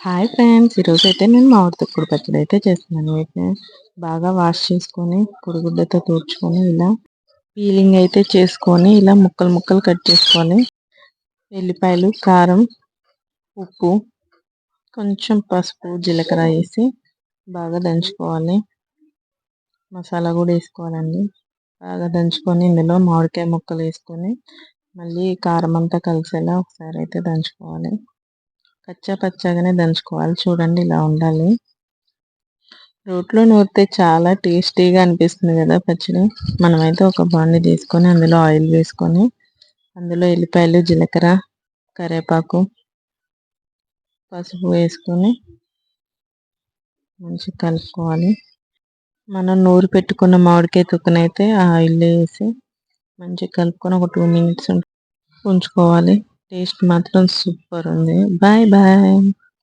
Hi friends ఈరోజు అయితే నేను మామిడి తొక్కుడు పచ్చడి అయితే చేస్తున్నాను. వీటిని బాగా వాష్ చేసుకొని పొడిగుడ్డతో తూర్చుకొని ఇలా పీలింగ్ అయితే చేసుకొని ఇలా ముక్కలు ముక్కలు కట్ చేసుకొని ఎల్లిపాయలు కారం ఉప్పు కొంచెం పసుపు జీలకర్ర వేసి బాగా దంచుకోవాలి. మసాలా కూడా వేసుకోవాలండి. బాగా దంచుకొని ఇందులో మామిడికాయ ముక్కలు వేసుకొని మళ్ళీ కారం అంతా కలిసేలా ఒకసారి అయితే దంచుకోవాలి. కచ్చా పచ్చగానే దంచుకోవాలి. చూడండి ఇలా ఉండాలి. రోట్లో నూరితే చాలా టేస్టీగా అనిపిస్తుంది కదా పచ్చడి. మనమైతే ఒక బాండి తీసుకొని అందులో ఆయిల్ వేసుకొని అందులో ఎల్లిపాయలు జీలకర్ర కరివేపాకు పసుపు వేసుకొని మంచిగా కలుపుకోవాలి. మనం నూరు పెట్టుకున్న మామిడికాయ తొక్కనైతే ఆ ఆయిల్ వేసి మంచిగా కలుపుకొని ఒక టూ మినిట్స్ ఉంచుకోవాలి. టేస్ట్ మాత్రం సూపర్ ఉంది బాయ్ బాయ్